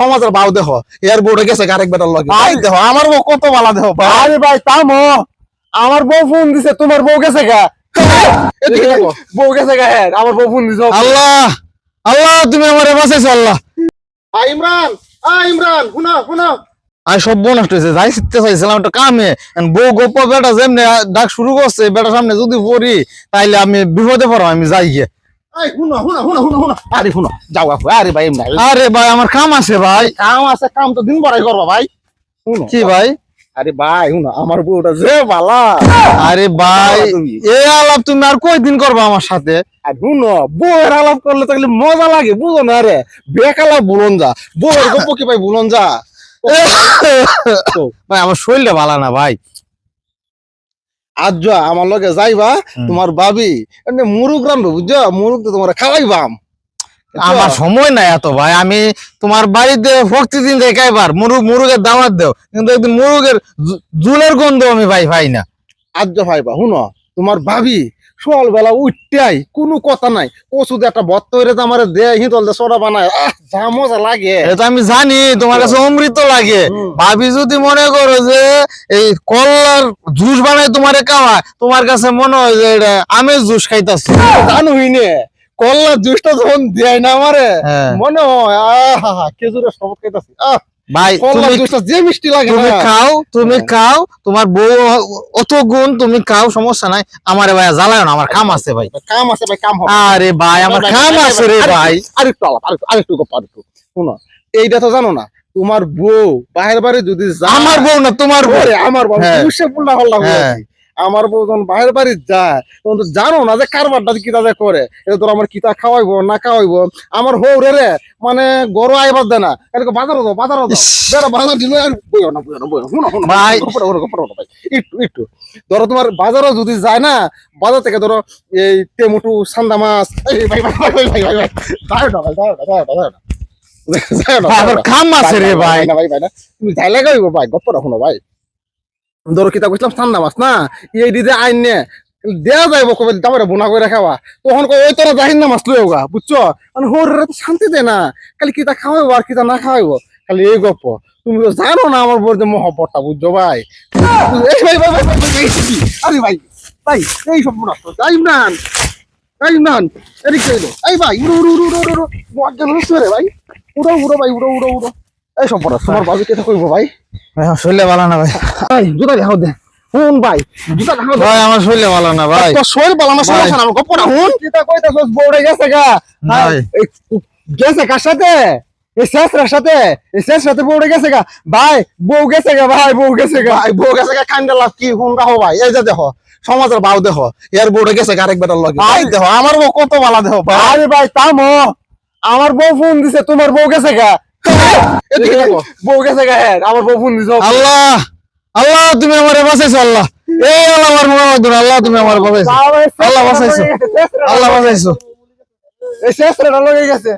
সমাজের বাউ দেখো এর বউটা গেছে আরেক বেটার লগে। ভাই দেখো আমার বউ কত বালা দেখো ভাই। আরে ভাই তামো আমার বউ ফোন দিছে তোমার বউ গেছে গা। বউ গেছে গা হ্যাঁ আমার বউ ফোন দিছে। আল্লাহ আল্লাহ তুমি আমারে বাঁচাইছো আল্লাহ। ইমরান আ ইমরান শুনো শুনো। আর সব নষ্ট হয়েছে যাই শিখতে চাইছিলাম একটা কামে বউ গোপ বেটা যেমনি ডাক শুরু করছে বেটা সামনে যদি পড়ি তাইলে আমি বিপদে পড়ো আমি যাই গিয়ে। আরে শুনো যাও আপু আরে ভাই আরে। ভাই আমার কাম আছে ভাই। কাম আছে কাম তো দিন বড়াই করবা ভাই। শুনো। কি ভাই? আরে ভাই শুনো আমার বউটা যে বালা। আরে ভাই এ আলাপ তুমি আর কয়দিন করবা আমার সাথে? আর শুনো বউয়ের আলাপ করলে তাহলে মজা লাগে বুঝো না রে। বেকালা বুলন যা বউয়ের গপ্প কি ভাই বুলন যা। ভাই আমার শরীরটা ভালো না ভাই। আজ যা আমার লগে যাইবা। তোমার বাবি এমনি মুরুগ রান্ধো বুঝছ? মুরুগ তো তোমার খাওয়াইবাম। আমার সময় নাই এত ভাই আমি তোমার বাড়িতে ভক্তি দিন দেখাইবার মুরুগ মুরুগের দাওয়াত দেও কিন্তু একদিন মুরুগের জুলের গন্ধ আমি ভাই ভাই না। আজ যা ভাইবা শুনো তোমার ভাবি সকালবেলা উঠটাই কোনো কথা নাই। কচুতে একটা বত্ত তো আমার দেয় হিতল দে সোডা বানায়। আহ যা মজা লাগে। এটা আমি জানি তোমার কাছে অমৃত লাগে। ভাবি যদি মনে করো যে এই কল্লার জুস বানাই তোমারে খাওয়ায় তোমার কাছে মনে হয় যে এটা আমের জুস খাইতাছে। জানো হইনে কল্লা জুসটা যখন দেয় না আমারে হ্যাঁ। মনে হয় আহা খেজুরের শরবত খাইতাছি। আহ ভাই তুমি যে মিষ্টি লাগে তুমি খাও তুমি হ্যাঁ। খাও তোমার বউ অত গুণ তুমি খাও সমস্যা নাই। আমারে ভাই জ্বালায় না আমার কাম আছে ভাই। কাম আছে ভাই কাম হবে। আরে ভাই আমার কাম আছে রে ভাই। আরেকটু আলাপ আরেকটু আরেকটু গপ আরেকটু শোনো এইটা তো জানো না তোমার বউ বাইরে বাইরে যদি যায় আমার বউ না তোমার বউ। আমার বউ সে দুশে পুল্লা হল্লা হ্যাঁ। আমার যখন বাহির বাড়ি যায় তখন তো জানো না যে কারবারটা কি তাদের করে। এটা তোর আমার কিতা খাওয়াইবো না খাওয়াইবো? আমার হৌরে রে রে মানে গরু আইবার দে না। এরকম বাজারও দাও বাজারও দাও। বেড়া বাজার দিল আর বইও না বইও না বইও না। শুনো শুনো ভাই। ভাই। একটু একটু। ধরো তোমার বাজারও যদি যায় না বাজার থেকে ধরো এই টেমুটু সান্দা মাছ এই ভাই ভাই ভাই ভাই ভাই ভাই ভাই। না ভাই না না না। আমার না। কাম আছে রে ভাই না ভাই ভাই না। তুমি যাই লাগাইবো ভাই গপ্প রাখো না ভাই। ধরো কিতা কইছিলাম ঠান্ডা মাছ না? এই দিদি আইন নে দেয়া যাইব কবে দামরে বোনা করে খাওয়া তখন কই ওই তোরা যাহিন না মাছ লইও গা বুঝছ? মানে হোর শান্তি দে না। খালি কিতা খাওয়াইবো আর কিতা না খাওয়াইবো খালি এই গপ্প। তুমি তো জানো না আমার যে মহব্বতটা বুঝছ ভাই? ভাই ভাই ভাই ভাই, ভাই, ভাই ভাই এই সব নষ্ট যাই নান এই নান এদিক চাইলো এই ভাই উড়ো উড়ো উড়ো উড়ো উড়ো মজ্জা ভাই। উড়ো উড়ো ভাই উড়ো উড়ো উড়ো। এই সব পড়া তোমার বাবু কেটে কইবো ভাই। শরীরে ভালো না ভাই। ভাই জুতা দেখাও দে হুন ভাই জুতা দেখাও ভাই আমার শরীরে ভালো না ভাই। তোর শরীর বলা আমার সমস্যা না আমার গপ্প হুন কিতা কইতাছস বউরে গেছে গা? গেছে কার সাথে? এই শেষরার সাথে। এই শেষ সাথে বউরে গেছে গা? ভাই বউ গেছে গা ভাই বউ গেছে গা। ভাই বউ গেছে গা কান্দা লাভ কি হুন রাখো ভাই। এই যে দেখো সমাজের বাউ দেখো এর বউটা গেছে গা আরেক বেটার লগে ভাই দেখো আমার বউ কত বালা দেখো ভাই। আরে ভাই তামো। আমার বউ ফোন দিছে তোমার বউ গেছে গা। বউ গেছে গা হ্যাঁ আমার বউ ফোন আল্লাহ আল্লাহ তুমি আমারে বাঁচাইছো আল্লাহ। এই আল্লাহ আমার মোহাম্মদ আল্লাহ তুমি আমারে বাঁচাইছো। আল্লাহ বাঁচাইছো। আল্লাহ বাঁচাইছো। এই শেষরা লগে গেছে।